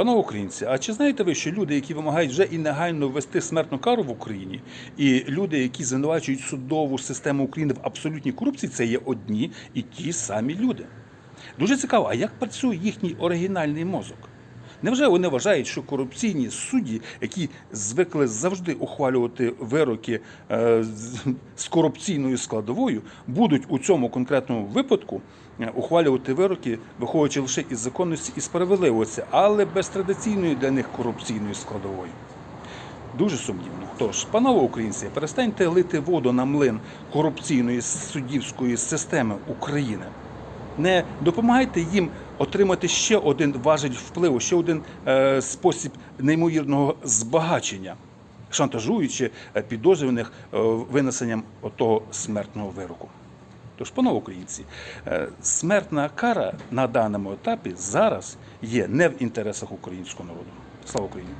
Панове українці, а чи знаєте ви, що люди, які вимагають вже і негайно ввести смертну кару в Україні, і люди, які звинувачують судову систему України в абсолютній корупції, це є одні і ті самі люди. Дуже цікаво, а як працює їхній оригінальний мозок? Невже вони вважають, що корупційні судді, які звикли завжди ухвалювати вироки е, з- корупційною складовою, будуть у цьому конкретному випадку е, ухвалювати вироки, виходячи лише із законності і справедливості, але без традиційної для них корупційної складової? Дуже сумнівно. Тож, панове українці, перестаньте лити воду на млин корупційної суддівської системи України. Не допомагайте їм отримати ще один важель впливу, ще один е, спосіб неймовірного збагачення, шантажуючи е, підозрюваних е, винесенням отого смертного вироку. Тож, панове українці, е, смертна кара на даному етапі зараз є не в інтересах українського народу. Слава Україні!